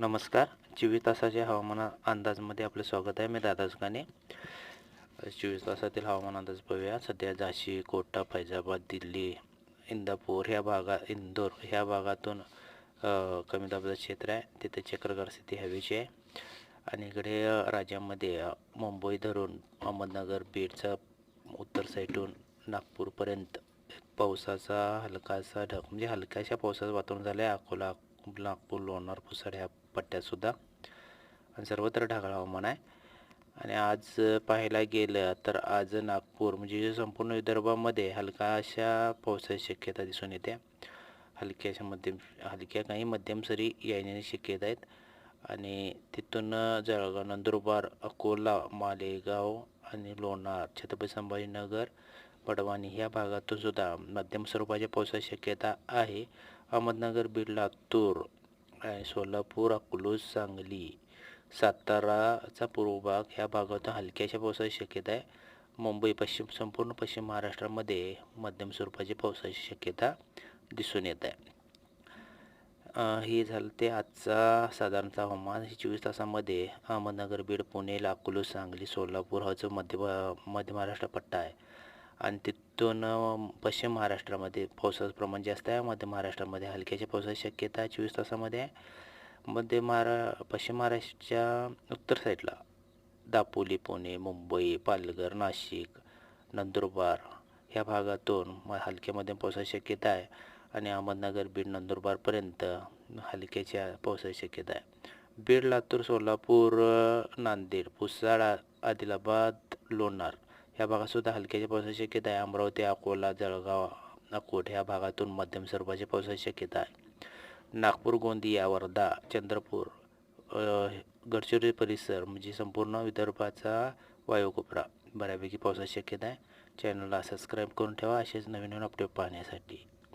नमस्कार. चोवीस तासाच्या हवामान अंदाजमध्ये आपलं स्वागत आहे. मी दादा जुकाने चोवीस तासातील हवामान अंदाज पाहूया सध्या झाशी कोटा फैजाबाद दिल्ली इंदापूर ह्या भागात इंदोर ह्या भागातून कमी दाबाचं क्षेत्र आहे. तिथे चक्रगार स्थिती हवेची आहे. आणि इकडे राज्यामध्ये मुंबई धरून अहमदनगर बीडचा उत्तर साईडून नागपूरपर्यंत पावसाचा हलकासा ढग म्हणजे हलक्याशा पावसाचं वातावरण झालं आहे अकोला नागपूर लोणार पुसड ह्या पट्ट्यातसुद्धा. आणि सर्वत्र ढगाळ हवामान आहे. आणि आज पाहायला गेलं तर आज नागपूर म्हणजे संपूर्ण विदर्भामध्ये हलका अशा पावसाची शक्यता दिसून येते. हलक्याशा मध्यम हलक्या काही मध्यम सरी येण्याची शक्यता आहेत. आणि तिथून जळगाव नंदुरबार अकोला मालेगाव आणि लोणार छत्रपती संभाजीनगर बडवानी ह्या भागातून सुद्धा मध्यम स्वरूपाच्या पावसाची शक्यता आहे. अहमदनगर बीड लातूर आहे. सोलापूर अकलूज सांगली साताराचा पूर्व भाग ह्या भागात हलक्याशा पावसाची शक्यता आहे. मुंबई पश्चिम संपूर्ण पश्चिम महाराष्ट्रामध्ये मध्यम स्वरूपाची पावसाची शक्यता दिसून येत आहे. हे झालं ते आजचा साधारणतः हवामान. हे चोवीस तासामध्ये अहमदनगर बीड पुणे अकोला सांगली सोलापूर हा जो मध्य मध्य महाराष्ट्र पट्टा आहे आणि तिथून पश्चिम महाराष्ट्रामध्ये पावसाचं प्रमाण जास्त आहे. मध्य महाराष्ट्रामध्ये हलक्याच्या पावसाची शक्यता चोवीस तासामध्ये. आहे मध्य महारा पश्चिम महाराष्ट्राच्या उत्तर साईडला दापोली पुणे मुंबई पालघर नाशिक नंदुरबार ह्या भागातून म हलक्या मध्यम पावसाची शक्यता आहे. आणि अहमदनगर बीड नंदुरबारपर्यंत हलक्याच्या पावसाची शक्यता आहे. बीड लातूर सोलापूर नांदेड पुसाड आदिलाबाद लोणार या भागातसुद्धा हलक्याच्या पावसाची शक्यता आहे. अमरावती अकोला जळगाव अकोट ह्या भागातून मध्यम स्वरूपाच्या पावसाची शक्यता आहे. नागपूर गोंदिया वर्धा चंद्रपूर गडचिरोली परिसर म्हणजे संपूर्ण विदर्भाचा वायुकोपरा बऱ्यापैकी पावसाची शक्यता आहे. चॅनलला सबस्क्राईब करून ठेवा. असेच नवीन नवीन अपडेट पाहण्यासाठी.